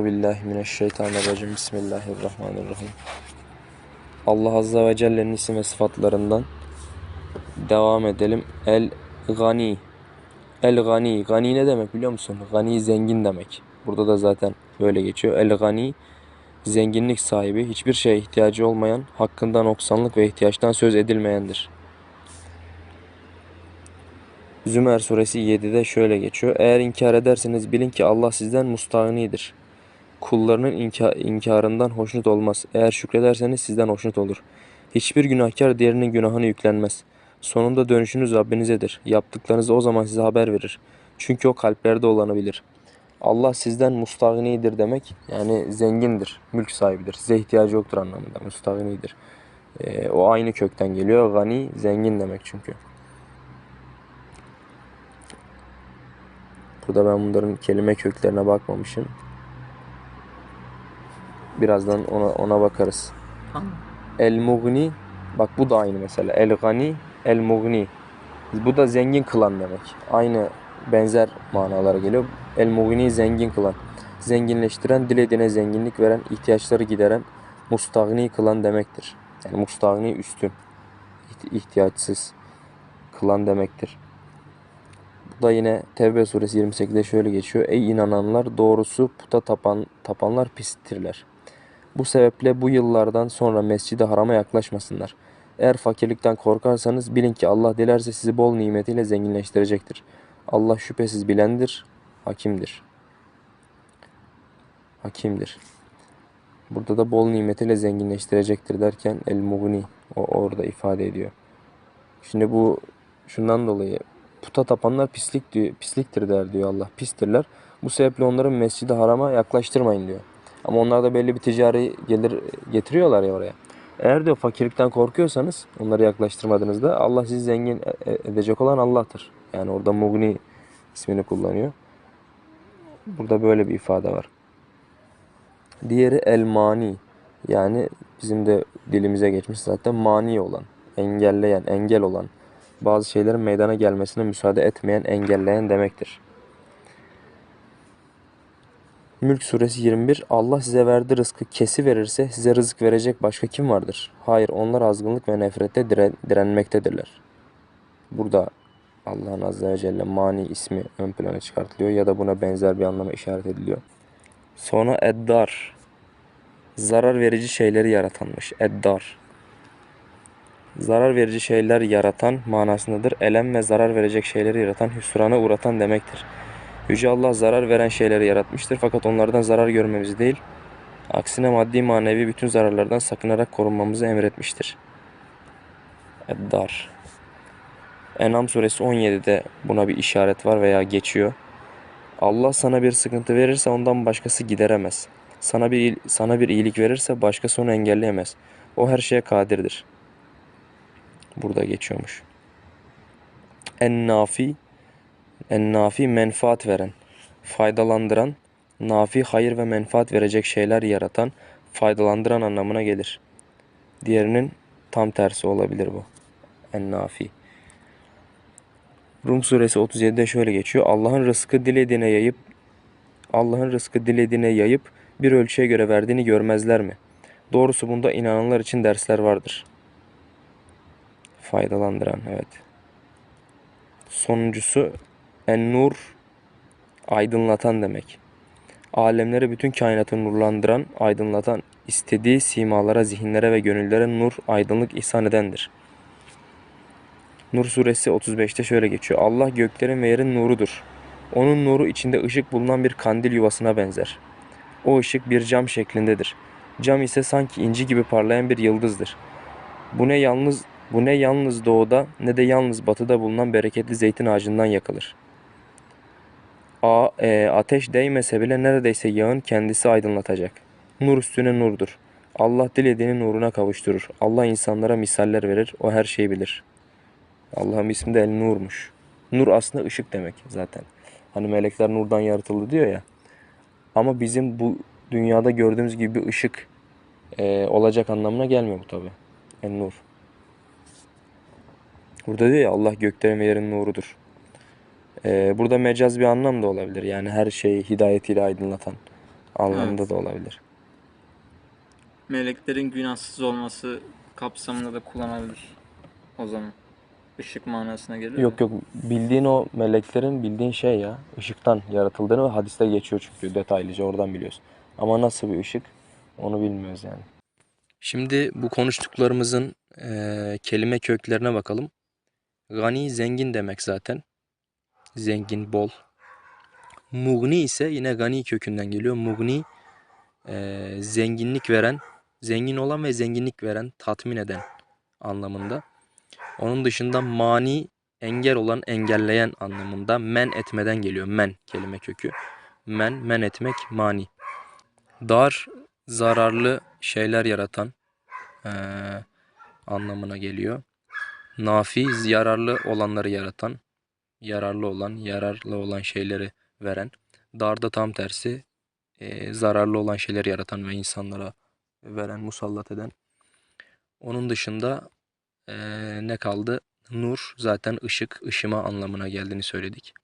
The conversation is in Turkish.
Euzu billahi mineşşeytanirracim. Bismillahirrahmanirrahim. Allah Azze ve Celle'nin isim ve sıfatlarından devam edelim. El Gani. El Gani. Gani ne demek biliyor musun? Gani zengin demek. Burada da zaten böyle geçiyor. El Gani zenginlik sahibi, hiçbir şeye ihtiyacı olmayan, hakkında noksanlık ve ihtiyaçtan söz edilmeyendir. Zümer suresi 7'de şöyle geçiyor. Eğer inkar ederseniz bilin ki Allah sizden mustağnidir. Kullarının inka- inkarından hoşnut olmaz. Eğer şükrederseniz sizden hoşnut olur. Hiçbir günahkar diğerinin günahını yüklenmez. Sonunda dönüşünüz Rabbinizedir. Yaptıklarınızı o zaman size haber verir. Çünkü o kalplerde olanı bilir. Allah sizden mustağnidir demek yani zengindir, mülk sahibidir. Size ihtiyacı yoktur anlamında. Mustağnidir. Ee, o aynı kökten geliyor. Gani zengin demek çünkü. Burada ben bunların kelime köklerine bakmamışım. Birazdan ona ona bakarız. Tamam. El mugni bak bu da aynı mesela. El gani, el mugni. Bu da zengin kılan demek. Aynı benzer manalara geliyor. El mugni zengin kılan. Zenginleştiren, dilediğine zenginlik veren, ihtiyaçları gideren, mustagni kılan demektir. Yani mustagni üstün, iht- ihtiyaçsız kılan demektir. Bu da yine Tevbe suresi 28'de şöyle geçiyor. Ey inananlar doğrusu puta tapan, tapanlar pistirler. Bu sebeple bu yıllardan sonra mescidi harama yaklaşmasınlar. Eğer fakirlikten korkarsanız bilin ki Allah dilerse sizi bol nimetiyle zenginleştirecektir. Allah şüphesiz bilendir, hakimdir. Hakimdir. Burada da bol nimetiyle zenginleştirecektir derken el mugni o orada ifade ediyor. Şimdi bu şundan dolayı puta tapanlar pislik diyor, pisliktir der diyor Allah. Pistirler. Bu sebeple onları mescidi harama yaklaştırmayın diyor. Ama onlar da belli bir ticari gelir getiriyorlar ya oraya. Eğer diyor fakirlikten korkuyorsanız onları yaklaştırmadığınızda Allah sizi zengin e- e- edecek olan Allah'tır. Yani orada Mugni ismini kullanıyor. Burada böyle bir ifade var. Diğeri el mani. Yani bizim de dilimize geçmiş zaten mani olan, engelleyen, engel olan, bazı şeylerin meydana gelmesine müsaade etmeyen, engelleyen demektir. Mülk suresi 21 Allah size verdiği rızkı kesi verirse size rızık verecek başka kim vardır? Hayır onlar azgınlık ve nefrette dire- direnmektedirler. Burada Allah'ın Azze ve Celle mani ismi ön plana çıkartılıyor ya da buna benzer bir anlama işaret ediliyor. Sonra eddar zarar verici şeyleri yaratanmış. Eddar zarar verici şeyler yaratan manasındadır. Elem ve zarar verecek şeyleri yaratan, hüsrana uğratan demektir. Yüce Allah zarar veren şeyleri yaratmıştır fakat onlardan zarar görmemizi değil, aksine maddi manevi bütün zararlardan sakınarak korunmamızı emretmiştir. Eddar. Enam suresi 17'de buna bir işaret var veya geçiyor. Allah sana bir sıkıntı verirse ondan başkası gideremez. Sana bir sana bir iyilik verirse başkası onu engelleyemez. O her şeye kadirdir. Burada geçiyormuş. En nafi en nafi menfaat veren, faydalandıran, nafi hayır ve menfaat verecek şeyler yaratan, faydalandıran anlamına gelir. Diğerinin tam tersi olabilir bu. En nafi. Rum suresi 37'de şöyle geçiyor. Allah'ın rızkı dilediğine yayıp Allah'ın rızkı dilediğine yayıp bir ölçüye göre verdiğini görmezler mi? Doğrusu bunda inananlar için dersler vardır. Faydalandıran evet. Sonuncusu en-nur aydınlatan demek. Alemleri bütün kainatı nurlandıran, aydınlatan, istediği simalara, zihinlere ve gönüllere nur, aydınlık ihsan edendir. Nur suresi 35'te şöyle geçiyor. Allah göklerin ve yerin nurudur. Onun nuru içinde ışık bulunan bir kandil yuvasına benzer. O ışık bir cam şeklindedir. Cam ise sanki inci gibi parlayan bir yıldızdır. Bu ne yalnız bu ne yalnız doğuda ne de yalnız batıda bulunan bereketli zeytin ağacından yakılır. A, e, ateş değmese bile neredeyse yağın kendisi aydınlatacak. Nur üstüne nurdur. Allah dilediğini nuruna kavuşturur. Allah insanlara misaller verir. O her şeyi bilir. Allah'ın ismi de El Nur'muş. Nur aslında ışık demek zaten. Hani melekler nurdan yaratıldı diyor ya. Ama bizim bu dünyada gördüğümüz gibi bir ışık e, olacak anlamına gelmiyor bu tabi. El Nur. Burada diyor ya Allah göklerin ve yerin nurudur. E, burada mecaz bir anlam da olabilir. Yani her şeyi hidayetiyle aydınlatan anlamında Evet. da olabilir. Meleklerin günahsız olması kapsamında da kullanabilir o zaman. Işık manasına gelir mi? Yok yok bildiğin o meleklerin bildiğin şey ya ışıktan yaratıldığını ve hadiste geçiyor çünkü detaylıca oradan biliyoruz. Ama nasıl bir ışık onu bilmiyoruz yani. Şimdi bu konuştuklarımızın eee, kelime köklerine bakalım. Gani zengin demek zaten. Zengin, bol. Mugni ise yine gani kökünden geliyor. Mugni eee, zenginlik veren, zengin olan ve zenginlik veren, tatmin eden anlamında. Onun dışında mani engel olan, engelleyen anlamında men etmeden geliyor. Men kelime kökü. Men, men etmek, mani. Dar, zararlı şeyler yaratan eee, anlamına geliyor. Nafi, yararlı olanları yaratan, yararlı olan, yararlı olan şeyleri veren. Darda tam tersi, eee, zararlı olan şeyleri yaratan ve insanlara veren, musallat eden. Onun dışında eee, ne kaldı? Nur zaten ışık, ışıma anlamına geldiğini söyledik.